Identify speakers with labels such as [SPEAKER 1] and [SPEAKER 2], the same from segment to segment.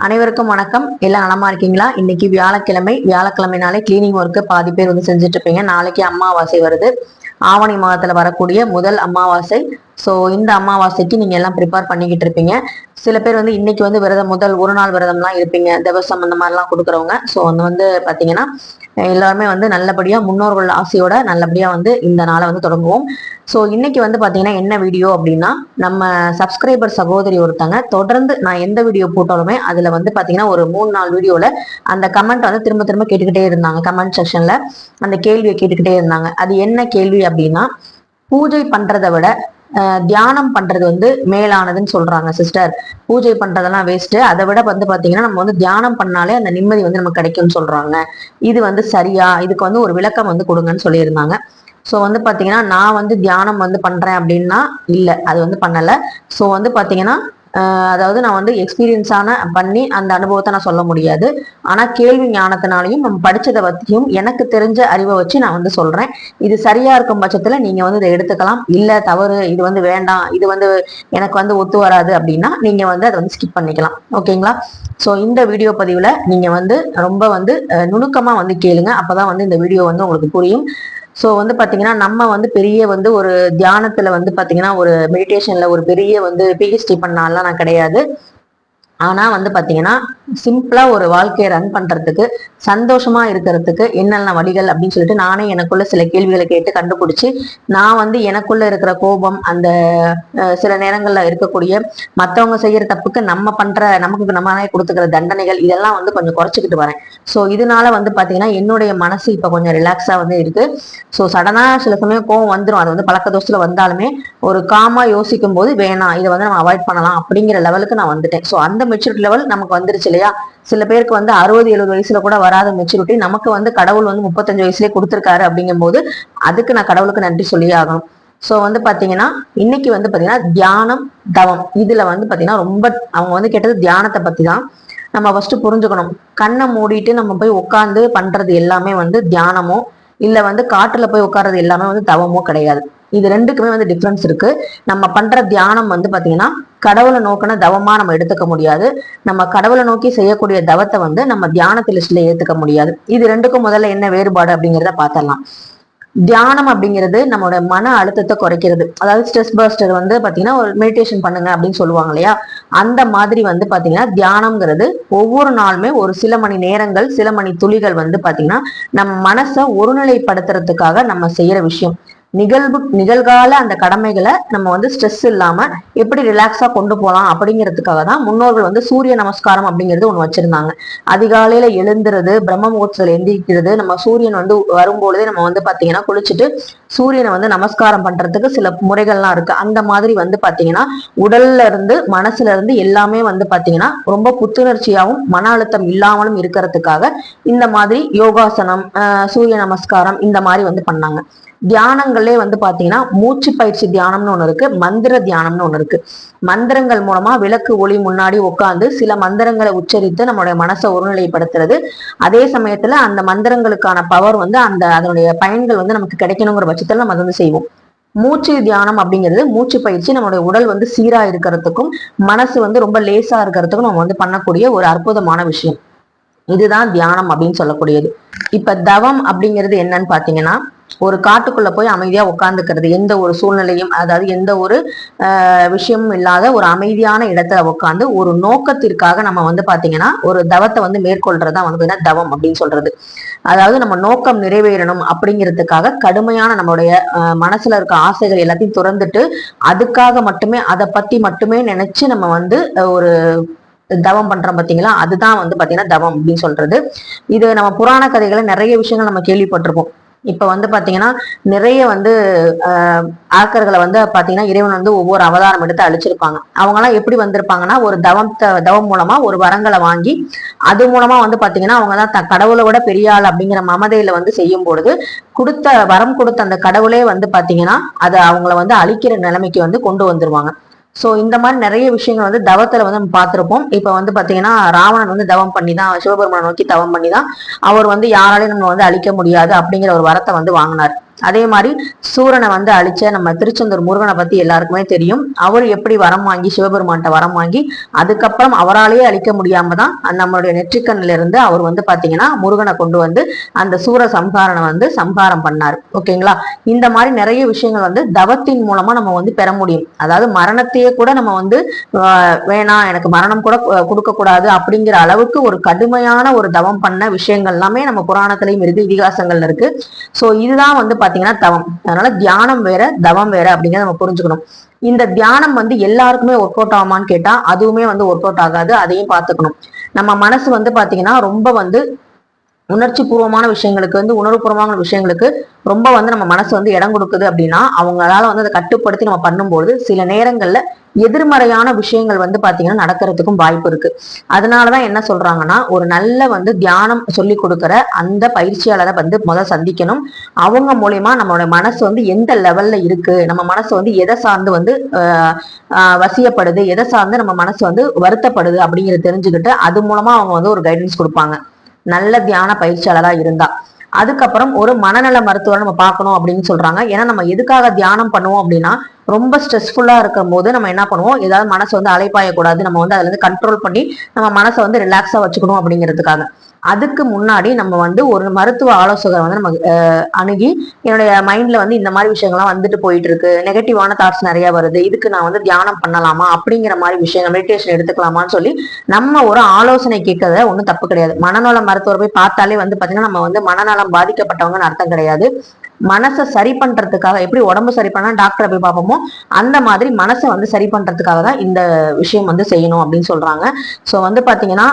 [SPEAKER 1] அனைவருக்கும் வணக்கம். எல்லாம் நலமா இருக்கீங்களா? இன்னைக்கு வியாழக்கிழமை. வியாழக்கிழமைனாலே கிளீனிங் ஒர்க்கு பாதி பேர் வந்து செஞ்சுட்டு இருப்பீங்க. நாளைக்கு அமாவாசை வருது. ஆவணி மாதத்துல வரக்கூடிய முதல் அமாவாசை ஸோ இந்த அமாவாசைக்கு நீங்கள் எல்லாம் ப்ரிப்பேர் பண்ணிக்கிட்டு இருப்பீங்க. சில பேர் வந்து இன்னைக்கு வந்து விரதம் முதல் ஒரு நாள் விரதம்லாம் இருப்பீங்க. திவசம் அந்த மாதிரிலாம் கொடுக்குறவங்க. ஸோ அந்த வந்து பார்த்தீங்கன்னா எல்லாருமே வந்து நல்லபடியாக முன்னோர்கள் ஆசையோட நல்லபடியாக வந்து இந்த நாளை வந்து தொடங்குவோம். ஸோ இன்னைக்கு வந்து பார்த்தீங்கன்னா என்ன வீடியோ அப்படின்னா நம்ம சப்ஸ்கிரைபர் சகோதரி ஒருத்தங்க தொடர்ந்து நான் எந்த வீடியோ போட்டாலுமே அதில் வந்து பார்த்தீங்கன்னா ஒரு மூணு நாலு வீடியோவில் அந்த கமெண்ட் வந்து திரும்ப திரும்ப கேட்டுக்கிட்டே இருந்தாங்க. கமெண்ட் செக்ஷனில் அந்த கேள்வியை கேட்டுக்கிட்டே இருந்தாங்க. அது என்ன கேள்வி அப்படின்னா பூஜை பண்ணுறதை விட தியானம் பண்றது வந்து மேலானதுன்னு சொல்றாங்க சிஸ்டர் பூஜை பண்றதெல்லாம் வேஸ்ட் அதை விட வந்து பாத்தீங்கன்னா நம்ம வந்து தியானம் பண்ணாலே அந்த நிம்மதி வந்து நமக்கு கிடைக்கும்னு சொல்றாங்க. இது வந்து சரியா? இதுக்கு வந்து ஒரு விளக்கம் வந்து கொடுங்கன்னு சொல்லியிருந்தாங்க. ஸோ வந்து பாத்தீங்கன்னா நான் வந்து தியானம் வந்து பண்றேன் அப்படின்னா இல்லை அது வந்து பண்ணல. ஸோ வந்து பாத்தீங்கன்னா அதாவது நான் வந்து எக்ஸ்பீரியன்ஸான பண்ணி அந்த அனுபவத்தை நான் சொல்ல முடியாது. ஆனால் கேள்வி ஞானத்தினாலையும் நம்ம படித்ததை பற்றியும் எனக்கு தெரிஞ்ச அறிவை வச்சு நான் வந்து சொல்கிறேன் இது சரியாக இருக்கும் பட்சத்தில் நீங்கள் வந்து இதை எடுத்துக்கலாம். இல்லை தவறு இது வந்து வேண்டாம் இது வந்து எனக்கு வந்து ஒத்து வராது அப்படின்னா நீங்கள் வந்து அதை வந்து ஸ்கிப் பண்ணிக்கலாம். ஓகேங்களா? ஸோ இந்த வீடியோ பதிவில் நீங்கள் வந்து ரொம்ப வந்து நுணுக்கமாக வந்து கேளுங்க. அப்போ தான் வந்து இந்த வீடியோ வந்து உங்களுக்கு புரியும். ஸோ வந்து பாத்தீங்கன்னா நம்ம வந்து பெரிய வந்து ஒரு தியானத்துல வந்து பாத்தீங்கன்னா ஒரு மெடிடேஷன்ல ஒரு பெரிய வந்து பிஹெச்டி பண்ணாலாம் நான் கிடையாது. ஆனால் வந்து பார்த்தீங்கன்னா சிம்பிளாக ஒரு வாழ்க்கையை ரன் பண்ணுறதுக்கு சந்தோஷமாக இருக்கிறதுக்கு என்னென்ன வழிகள் அப்படின்னு சொல்லிட்டு நானே எனக்குள்ள சில கேள்விகளை கேட்டு கண்டுபிடிச்சி நான் வந்து எனக்குள்ள இருக்கிற கோபம் அந்த சில நேரங்களில் இருக்கக்கூடிய மற்றவங்க செய்கிற தப்புக்கு நம்ம பண்ணுற நமக்கு நம்மளே கொடுத்துக்கிற தண்டனைகள் இதெல்லாம் வந்து கொஞ்சம் குறைச்சிக்கிட்டு வரேன். ஸோ இதனால வந்து பார்த்தீங்கன்னா என்னுடைய மனசு இப்போ கொஞ்சம் ரிலாக்ஸாக வந்து இருக்கு. ஸோ சடனாக சில சமயம் கோவம் வந்துடும் அது வந்து பழக்க தோஷத்துல வந்தாலுமே ஒரு காமாக யோசிக்கும் போது வேணாம் இதை வந்து நம்ம அவாய்ட் பண்ணலாம் அப்படிங்கிற லெவலுக்கு நான் வந்துட்டேன். ஸோ அந்த மெச்சூரிட்டி லெவல் நமக்கு வந்துருச்சு இல்லையா? சில பேருக்கு வந்து அறுபது எழுபது வயசுல கூட வராத மெச்சூரிட்டி நமக்கு வந்து கடவுள் வந்து முப்பத்தஞ்சு வயசுலேயே கொடுத்துருக்காரு அப்படிங்கும்போது அதுக்கு நான் கடவுளுக்கு நன்றி சொல்லியே ஆகணும். ஸோ வந்து பாத்தீங்கன்னா இன்னைக்கு வந்து பாத்தீங்கன்னா தியானம் தவம் இதுல வந்து பாத்தீங்கன்னா ரொம்ப அவங்க வந்து கேட்டது தியானத்தை பத்தி தான் நம்ம ஃபர்ஸ்ட் புரிஞ்சுக்கணும். கண்ணை மூடிட்டு நம்ம போய் உட்காந்து பண்றது எல்லாமே வந்து தியானமோ இல்ல வந்து காட்டுல போய் உட்கார்றது எல்லாமே வந்து தவமோ கிடையாது. இது ரெண்டுக்குமே வந்து டிஃப்ரென்ஸ் இருக்கு. நம்ம பண்ற தியானம் வந்து பாத்தீங்கன்னா கடவுளை நோக்கின தவமா நம்ம எடுத்துக்க முடியாது. நம்ம கடவுளை நோக்கி செய்யக்கூடிய தவத்தை வந்து நம்ம தியானத்து லிஸ்ட்ல ஏத்துக்க முடியாது. இது ரெண்டுக்கும் முதல்ல என்ன வேறுபாடு அப்படிங்கிறத பார்த்தரலாம் தியானம் அப்படிங்கிறது நம்மளோட மன அழுத்தத்தை குறைக்கிறது. அதாவது ஸ்ட்ரெஸ் பஸ்டர் வந்து பாத்தீங்கன்னா ஒரு மெடிடேஷன் பண்ணுங்க அப்படின்னு சொல்லுவாங்க இல்லையா? அந்த மாதிரி வந்து பாத்தீங்கன்னா தியானம்ங்கிறது ஒவ்வொரு நாளுமே ஒரு சில மணி நேரங்கள் சில மணி துளிகள் வந்து பாத்தீங்கன்னா நம்ம மனசை ஒருநிலைப்படுத்துறதுக்காக நம்ம செய்யற விஷயம். நிகழ்வு நிகழ்கால அந்த கடமைகளை நம்ம வந்து ஸ்ட்ரெஸ் இல்லாம எப்படி ரிலாக்ஸா கொண்டு போகலாம் அப்படிங்கிறதுக்காக தான் முன்னோர்கள் வந்து சூரிய நமஸ்காரம் அப்படிங்கிறது ஒண்ணு வச்சிருந்தாங்க. அதிகாலையில எழுந்துறது பிரம்ம முகூர்த்தத்துல எந்திரிக்கிறது நம்ம சூரியன் வந்து வரும்பொழுதே நம்ம வந்து பாத்தீங்கன்னா குளிச்சுட்டு சூரியனை வந்து நமஸ்காரம் பண்றதுக்கு சில முறைகள்லாம் இருக்கு. அந்த மாதிரி வந்து பாத்தீங்கன்னா உடல்ல இருந்து மனசுல இருந்து எல்லாமே வந்து பாத்தீங்கன்னா ரொம்ப புத்துணர்ச்சியாகவும் மன அழுத்தம் இல்லாமலும் இருக்கிறதுக்காக இந்த மாதிரி யோகாசனம் ஆஹ் சூரிய நமஸ்காரம் இந்த மாதிரி வந்து பண்ணாங்க. தியானங்களே வந்து பாத்தீங்கன்னா மூச்சு பயிற்சி தியானம்னு ஒண்ணு இருக்கு மந்திர தியானம்னு ஒண்ணு இருக்கு. மந்திரங்கள் மூலமா விளக்கு ஒளி முன்னாடி உட்காந்து சில மந்திரங்களை உச்சரித்து நம்மளுடைய மனசை ஒருநிலைப்படுத்துறது. அதே சமயத்துல அந்த மந்திரங்களுக்கான பவர் வந்து அந்த அதனுடைய பயன்கள் வந்து நமக்கு கிடைக்கணுங்கிற பட்சத்துல நம்ம அதை வந்து செய்வோம். மூச்சு தியானம் அப்படிங்கிறது மூச்சு பயிற்சி நம்மளுடைய உடல் வந்து சீரா இருக்கிறதுக்கும் மனசு வந்து ரொம்ப லேசா இருக்கிறதுக்கும் நம்ம வந்து பண்ணக்கூடிய ஒரு அற்புதமான விஷயம். இதுதான் தியானம் அப்படின்னு சொல்லக்கூடியது. இப்ப தவம் அப்படிங்கிறது என்னன்னு பாத்தீங்கன்னா ஒரு காட்டுக்குள்ள போய் அமைதியா உட்காந்துக்கிறது எந்த ஒரு சூழ்நிலையும் அதாவது எந்த ஒரு விஷயமும் இல்லாத ஒரு அமைதியான இடத்துல உட்காந்து ஒரு நோக்கத்திற்காக நம்ம வந்து பாத்தீங்கன்னா ஒரு தவத்தை வந்து மேற்கொள்றதா வந்து தவம் அப்படின்னு சொல்றது. அதாவது நம்ம நோக்கம் நிறைவேறணும் அப்படிங்கிறதுக்காக கடுமையான நம்மளுடைய மனசுல இருக்க ஆசைகள் எல்லாத்தையும் துறந்துட்டு அதுக்காக மட்டுமே அதை பத்தி மட்டுமே நினைச்சு நம்ம வந்து ஒரு தவம் பண்றோம் பாத்தீங்களா? அதுதான் வந்து பாத்தீங்கன்னா தவம் அப்படின்னு சொல்றது. இது நம்ம புராண கதைகளை நிறைய விஷயங்கள் நம்ம கேள்விப்பட்டிருப்போம். இப்போ வந்து பார்த்தீங்கன்னா நிறைய வந்து ஆக்கர்களை வந்து பார்த்தீங்கன்னா இறைவன் வந்து ஒவ்வொரு அவதாரம் எடுத்து அழிச்சிருப்பாங்க. அவங்கெல்லாம் எப்படி வந்திருப்பாங்கன்னா ஒரு தவம் தவம் மூலமாக ஒரு வரங்களை வாங்கி அது மூலமாக வந்து பார்த்தீங்கன்னா அவங்க தான் த- கடவுளை விட பெரிய ஆள் அப்படிங்கிற மமதையில் வந்து செய்யும் பொழுது கொடுத்த வரம் கொடுத்த அந்த கடவுளே வந்து பார்த்தீங்கன்னா அதை அவங்கள வந்து அழிக்கிற நிலைமைக்கு வந்து கொண்டு வந்துருவாங்க. ஸோ இந்த மாதிரி நிறைய விஷயங்கள் வந்து தவத்தில் வந்து நம்ம பார்த்துருப்போம். இப்போ வந்து பார்த்தீங்கன்னா ராவணன் வந்து தவம் பண்ணி தான் சிவபெருமனை நோக்கி தவம் பண்ணி தான் அவர் வந்து யாராலையும் நம்ம வந்து அழிக்க முடியாது அப்படிங்கிற ஒரு வரத்தை வந்து வாங்கினார். அதே மாதிரி சூரனை வந்து அழிச்ச நம்ம திருச்செந்தூர் முருகனை பத்தி எல்லாருக்குமே தெரியும். அவர் எப்படி வரம் வாங்கி சிவபெருமான்கிட்ட வரம் வாங்கி அதுக்கப்புறம் அவராலேயே அழிக்க முடியாம தான் நம்மளுடைய நெற்றிக்கண்ணில இருந்து அவர் வந்து பாத்தீங்கன்னா முருகனை கொண்டு வந்து அந்த சூர சம்ஹாரனை வந்து சம்ஹாரம் பண்ணார். ஓகேங்களா? இந்த மாதிரி நிறைய விஷயங்கள் வந்து தவத்தின் மூலமா நம்ம வந்து பெற முடியும். அதாவது மரணத்தையே கூட நம்ம வந்து வேணாம் எனக்கு மரணம் கூட கொடுக்க கூடாது அப்படிங்கிற அளவுக்கு ஒரு கடுமையான ஒரு தவம் பண்ண விஷயங்கள் எல்லாமே நம்ம புராணத்திலையும் இருக்கு இதிகாசங்கள்ல இருக்கு. சோ இதுதான் வந்து பாத்தீங்கன்னா தவம். அதனால தியானம் வேற தவம் வேற அப்படிங்கிறத நம்ம புரிஞ்சுக்கணும். இந்த தியானம் வந்து எல்லாருக்குமே ஒர்க் அவுட் ஆகுமான்னு கேட்டா அதுவுமே வந்து ஒர்க் அவுட் ஆகாது. அதையும் பாத்துக்கணும். நம்ம மனசு வந்து பாத்தீங்கன்னா ரொம்ப வந்து உணர்ச்சி பூர்வமான விஷயங்களுக்கு வந்து உணர்வுபூர்வமான விஷயங்களுக்கு ரொம்ப வந்து நம்ம மனசு வந்து இடம் கொடுக்குது அப்படின்னா அவங்களால வந்து அதை கட்டுப்படுத்தி நம்ம பண்ணும்போது சில நேரங்கள்ல எதிர்மறையான விஷயங்கள் வந்து பாத்தீங்கன்னா நடக்கிறதுக்கும் வாய்ப்பு இருக்கு. அதனாலதான் என்ன சொல்றாங்கன்னா ஒரு நல்ல வந்து தியானம் சொல்லி கொடுக்குற அந்த பயிற்சியாளரை வந்து முதல் சந்திக்கணும். அவங்க மூலயமா நம்மளோட மனசு வந்து எந்த லெவல்ல இருக்கு நம்ம மனசு வந்து எதை சார்ந்து வந்து வசியப்படுது எதை சார்ந்து நம்ம மனசு வந்து வருத்தப்படுது அப்படிங்கிறத தெரிஞ்சுக்கிட்டு அது மூலமா அவங்க வந்து ஒரு கைடன்ஸ் கொடுப்பாங்க. நல்ல தியான பயிற்சியாளரா இருந்தா. அதுக்கப்புறம் ஒரு மனநல மருத்துவரை நம்ம பார்க்கணும் அப்படின்னு சொல்றாங்க. ஏன்னா நம்ம எதுக்காக தியானம் பண்ணுவோம் அப்படின்னா ரொம்ப ஸ்ட்ரெஸ்ஃபுல்லா இருக்கும் போது நம்ம என்ன பண்ணுவோம்? ஏதாவது மனசை வந்து அலைப்பாயக்கூடாது. நம்ம வந்து அதுல இருந்து கண்ட்ரோல் பண்ணி நம்ம மனசை வந்து ரிலாக்ஸா வச்சுக்கணும் அப்படிங்கிறதுக்காக. அதுக்கு முன்னாடி நம்ம வந்து ஒரு மருத்துவ ஆலோசகரை வந்து நம்ம அணுகி என்னுடைய மைண்ட்ல வந்து இந்த மாதிரி விஷயங்கள்லாம் வந்துட்டு போயிட்டு இருக்கு நெகட்டிவான தாட்ஸ் நிறைய வருது. இதுக்கு நான் வந்து தியானம் பண்ணலாமா? அப்படிங்கிற மாதிரி விஷயங்கள் மெடிடேஷன் எடுத்துக்கலாமான்னு சொல்லி நம்ம ஒரு ஆலோசனை கேட்கறத ஒன்றும் தப்பு கிடையாது. மனநல மருத்துவர் போய் பார்த்தாலே வந்து பாத்தீங்கன்னா நம்ம வந்து மனநலம் பாதிக்கப்பட்டவங்கன்னு அர்த்தம் கிடையாது. மனசை சரி பண்றதுக்காக எப்படி உடம்பு சரி பண்ணா டாக்டரை போய் பார்ப்போமோ அந்த மாதிரி மனசை வந்து சரி பண்றதுக்காக தான் இந்த விஷயம் வந்து செய்யணும் அப்படின்னு சொல்றாங்க. ஸோ வந்து பாத்தீங்கன்னா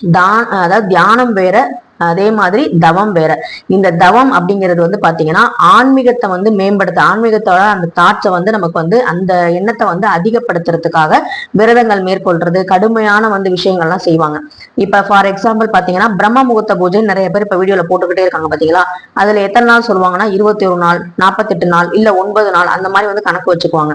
[SPEAKER 1] தான் அதாவது தியானம் வேற அதே மாதிரி தவம் வேற. இந்த தவம் அப்படிங்கிறது வந்து பாத்தீங்கன்னா ஆன்மீகத்தை வந்து மேம்படுத்த ஆன்மீகத்தோட அந்த தாட்சை வந்து நமக்கு வந்து அந்த எண்ணத்தை வந்து அதிகப்படுத்துறதுக்காக விரதங்கள் மேற்கொள்றது கடுமையான வந்து விஷயங்கள்லாம் செய்வாங்க. இப்ப ஃபார் எக்ஸாம்பிள் பாத்தீங்கன்னா பிரம்ம முகூர்த்த பூஜை நிறைய பேர் இப்ப வீடியோல போட்டுக்கிட்டே இருக்காங்க பாத்தீங்களா? அதுல எத்தனை நாள் சொல்லுவாங்கன்னா இருபத்தி ஒரு நாள் நாற்பத்தெட்டு நாள் இல்ல ஒன்பது நாள் அந்த மாதிரி வந்து கணக்கு வச்சுக்குவாங்க.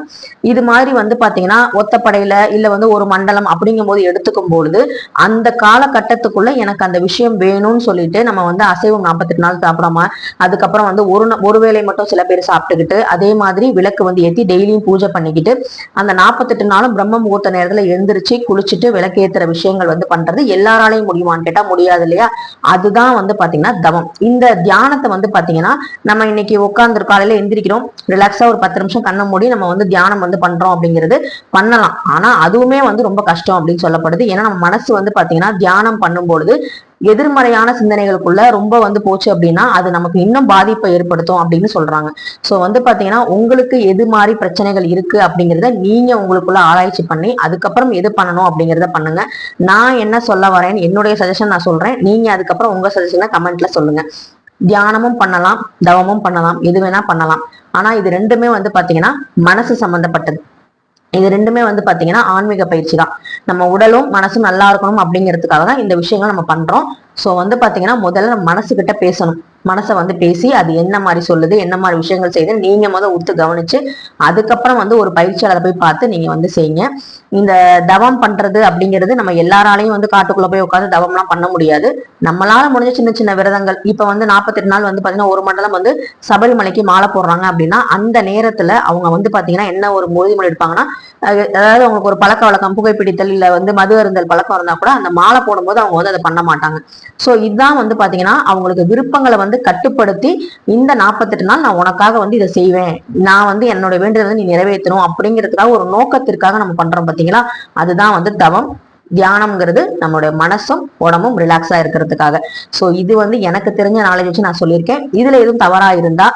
[SPEAKER 1] இது மாதிரி வந்து பாத்தீங்கன்னா ஒத்தப்படையில இல்ல வந்து ஒரு மண்டலம் அப்படிங்கும் போது எடுத்துக்கும் பொழுது அந்த காலகட்டத்துக்குள்ள எனக்கு அந்த விஷயம் வேணும்னு சொல்லிட்டு நம்ம வந்து அசைவம் நாற்பத்தெட்டு நாள் சாப்பிடாம அதுக்கப்புறம் வந்து ஒரு ஒரு வேளை மட்டும் சில பேர் சாப்பிட்டுக்கிட்டு அதே மாதிரி விளக்கு வந்து ஏற்றி டெய்லியும் பூஜை பண்ணிக்கிட்டு அந்த நாற்பத்தெட்டு நாளும் பிரம்ம முகூர்த்த நேரத்தில் எழுந்திரிச்சு குளிச்சுட்டு விளக்கேத்துற விஷயங்கள் வந்து பண்றது எல்லாராலையும் முடியுமான்னு கேட்டால் முடியாது இல்லையா? அதுதான் வந்து பார்த்தீங்கன்னா தவம். இந்த தியானத்தை வந்து பார்த்தீங்கன்னா நம்ம இன்னைக்கு உட்காந்துரு காலையில் எந்திரிக்கிறோம் ரிலாக்ஸாக ஒரு பத்து நிமிஷம் கண்ண மூடி நம்ம வந்து தியானம் வந்து பண்றோம் அப்படிங்கிறது பண்ணலாம். ஆனால் அதுவுமே வந்து ரொம்ப கஷ்டம் அப்படின்னு சொல்லப்படுது. ஏன்னா நம்ம மனசு வந்து பார்த்தீங்கன்னா தியானம் பண்ணும்பொழுது எதிர்மறையான சிந்தனைகளுக்குள்ள ரொம்ப வந்து போச்சு அப்படின்னா அது நமக்கு இன்னும் பாதிப்பை ஏற்படுத்தும் அப்படின்னு சொல்றாங்க. ஸோ வந்து பாத்தீங்கன்னா உங்களுக்கு எது மாதிரி பிரச்சனைகள் இருக்கு அப்படிங்கிறத நீங்க உங்களுக்குள்ள ஆராய்ச்சி பண்ணி அதுக்கப்புறம் எது பண்ணணும் அப்படிங்கிறத பண்ணுங்க. நான் என்ன சொல்ல வரேன்னு என்னுடைய சஜஷன் நான் சொல்றேன். நீங்க அதுக்கப்புறம் உங்க சஜஷனை கமெண்ட்ல சொல்லுங்க. தியானமும் பண்ணலாம் தவமும் பண்ணலாம் எது வேணா பண்ணலாம். ஆனா இது ரெண்டுமே வந்து பாத்தீங்கன்னா மனசு சம்பந்தப்பட்டது. இது ரெண்டுமே வந்து பாத்தீங்கன்னா ஆன்மீக பயிற்சி தான் நம்ம உடலும் மனசும் நல்லா இருக்கணும் அப்படிங்கிறதுக்காக தான் இந்த விஷயங்கள் நம்ம பண்றோம். ஸோ வந்து பாத்தீங்கன்னா முதல்ல நம்ம மனசுக்கிட்ட பேசணும். மனசை வந்து பேசி அது என்ன மாதிரி சொல்லுது என்ன மாதிரி விஷயங்கள் செய்யுது நீங்க முதல் உத்து கவனிச்சு அதுக்கப்புறம் வந்து ஒரு பயிற்சியாளரை போய் பார்த்து நீங்க வந்து செய்யுங்க. இந்த தவம் பண்றது அப்படிங்கிறது நம்ம எல்லாராலையும் வந்து காட்டுக்குள்ள போய் உட்காந்து தவம்லாம் பண்ண முடியாது. நம்மளால முடிஞ்ச சின்ன சின்ன விரதங்கள். இப்ப வந்து நாற்பத்தெட்டு நாள் வந்து பாத்தீங்கன்னா ஒரு மண்டலம் வந்து சபரிமலைக்கு மாலை போடுறாங்க அப்படின்னா அந்த நேரத்துல அவங்க வந்து பாத்தீங்கன்னா என்ன ஒரு உறுதிமொழி எடுப்பாங்கன்னா அதாவது அவங்களுக்கு ஒரு பழக்க வழக்கம் புகைப்பிடித்தல் இல்ல வந்து மது அருந்தல் பழக்கம் இருந்தா கூட அந்த மாலை போடும்போது அவங்க வந்து அதை பண்ண மாட்டாங்க. சோ இதுதான் வந்து பாத்தீங்கன்னா அவங்களுக்கு விருப்பங்களை வந்து கட்டுப்படுத்தி இந்த நாற்பத்தெட்டு நாள் நான் உனக்காக வந்து இதை செய்வேன். நான் வந்து என்னோட வேண்டுதல் நீ நிறைவேற்றணும் அப்படிங்கிறதுக்காக ஒரு நோக்கத்திற்காக நம்ம பண்றோம் பாத்தீங்களா? அதுதான் வந்து தவம். தியானம்ங்கிறது நம்மளுடைய மனசும் உடம்பும் ரிலாக்ஸா இருக்கிறதுக்காக. ஸோ இது வந்து எனக்கு தெரிஞ்ச நாலேஜ் வச்சு நான் சொல்லியிருக்கேன். இதுல எதுவும் தவறா இருந்தா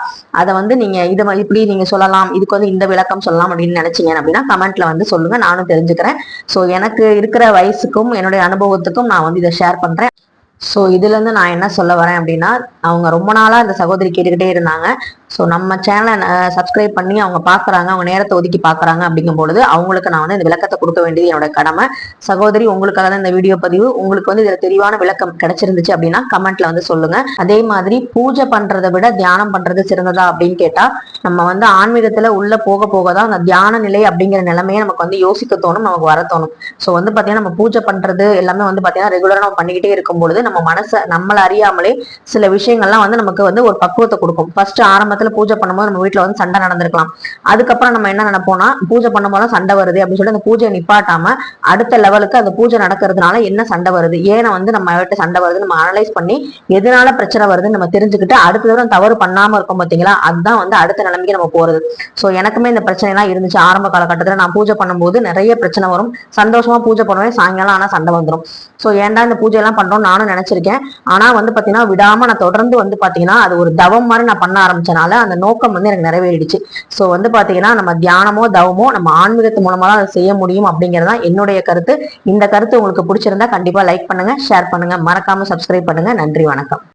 [SPEAKER 1] அதை வந்து நீங்க இதை இப்படி நீங்க சொல்லலாம் இதுக்கு வந்து இந்த விளக்கம் சொல்லலாம் அப்படின்னு நினைச்சீங்க அப்படின்னா கமெண்ட்ல வந்து சொல்லுங்க. நானும் தெரிஞ்சுக்கிறேன். ஸோ எனக்கு இருக்கிற வயசுக்கும் என்னுடைய அனுபவத்துக்கும் நான் வந்து இதை ஷேர் பண்றேன். ஸோ இதுலேருந்து நான் என்ன சொல்ல வரேன் அப்படின்னா அவங்க ரொம்ப நாளாக இந்த சகோதரி கேட்டுக்கிட்டே இருந்தாங்க. ஸோ நம்ம சேனலை சப்ஸ்கிரைப் பண்ணி அவங்க பார்க்குறாங்க அவங்க நேரத்தை ஒதுக்கி பார்க்குறாங்க அப்படிங்கும் பொழுது அவங்களுக்கு நான் வந்து இந்த விளக்கத்தை கொடுக்க வேண்டியது என்னோட கடமை. சகோதரி உங்களுக்காக தான் இந்த வீடியோ பதிவு. உங்களுக்கு வந்து இதில் தெளிவான விளக்கம் கிடைச்சிருந்துச்சு அப்படின்னா கமெண்ட்ல வந்து சொல்லுங்க. அதே மாதிரி பூஜை பண்றதை விட தியானம் பண்றது சிறந்ததா அப்படின்னு கேட்டா நம்ம வந்து ஆன்மீகத்துல உள்ள போக போக தான் அந்த தியான நிலை அப்படிங்கிற நிலைமையை நமக்கு வந்து யோசிக்க தோணும் நமக்கு வர தோணும். ஸோ வந்து பாத்தீங்கன்னா நம்ம பூஜை பண்றது எல்லாமே வந்து பாத்தீங்கன்னா ரெகுலரா நம்ம பண்ணிக்கிட்டே இருக்கும் பொழுது நம்ம மனசை நம்மள அறியாமலே சில விஷயங்கள்லாம் வந்து நமக்கு வந்து ஒரு பக்குவத்தை கொடுக்கும். ஃபர்ஸ்ட் ஆரம்பத்தில் பூஜை பண்ணும்போது நம்ம வீட்டுல வந்து சண்டை நடந்திருக்கலாம். அதுக்கப்புறம் நம்ம என்ன நினைப்போம்னா பூஜை பண்ணும்போது சண்டை வருது அப்படின்னு சொல்லிட்டு அந்த பூஜையை நிப்பாட்டாம அடுத்த லெவலுக்கு அந்த பூஜை நடக்கிறதுனால என்ன சண்டை வருது? ஏன்னா வந்து நம்ம வீட்டு சண்டை வருது? நம்ம அனலைஸ் பண்ணி எதனால பிரச்சனை வருதுன்னு நம்ம தெரிஞ்சுக்கிட்டு அடுத்த தடவை தவறு பண்ணாம இருக்கும் பாத்தீங்களா அதுதான் வந்து அடுத்த நிலைமைக்கு நம்ம போறது. சோ எனக்குமே இந்த பிரச்சனை எல்லாம் இருந்துச்சு. ஆரம்ப காலகட்டத்துல நான் பூஜை பண்ணும்போது நிறைய பிரச்சனை வரும். சந்தோஷமா பூஜை பண்ணுவேன். சாயங்காலம் ஆனா சண்டை வந்துடும் சோ ஏன்டா இந்த பூஜை எல்லாம் பண்றோம் நானும் நினைச்சிருக்கேன். ஆனா வந்து பாத்தீங்கன்னா விடாம நான் தொடர்ந்து வந்து பாத்தீங்கன்னா அது ஒரு தவம் மாதிரி நான் பண்ண ஆரம்பிச்சனால அந்த நோக்கம் வந்து எனக்கு நிறைவேறிடுச்சு. சோ வந்து பாத்தீங்கன்னா நம்ம தியானமோ தவமோ நம்ம ஆன்மீகத்து மூலமா தான் அதை செய்ய முடியும் அப்படிங்கறதான் என்னுடைய கருத்து. இந்த கருத்து உங்களுக்கு பிடிச்சிருந்தா கண்டிப்பா லைக் பண்ணுங்க ஷேர் பண்ணுங்க. மறக்காம சப்ஸ்கிரைப் பண்ணுங்க. நன்றி வணக்கம்.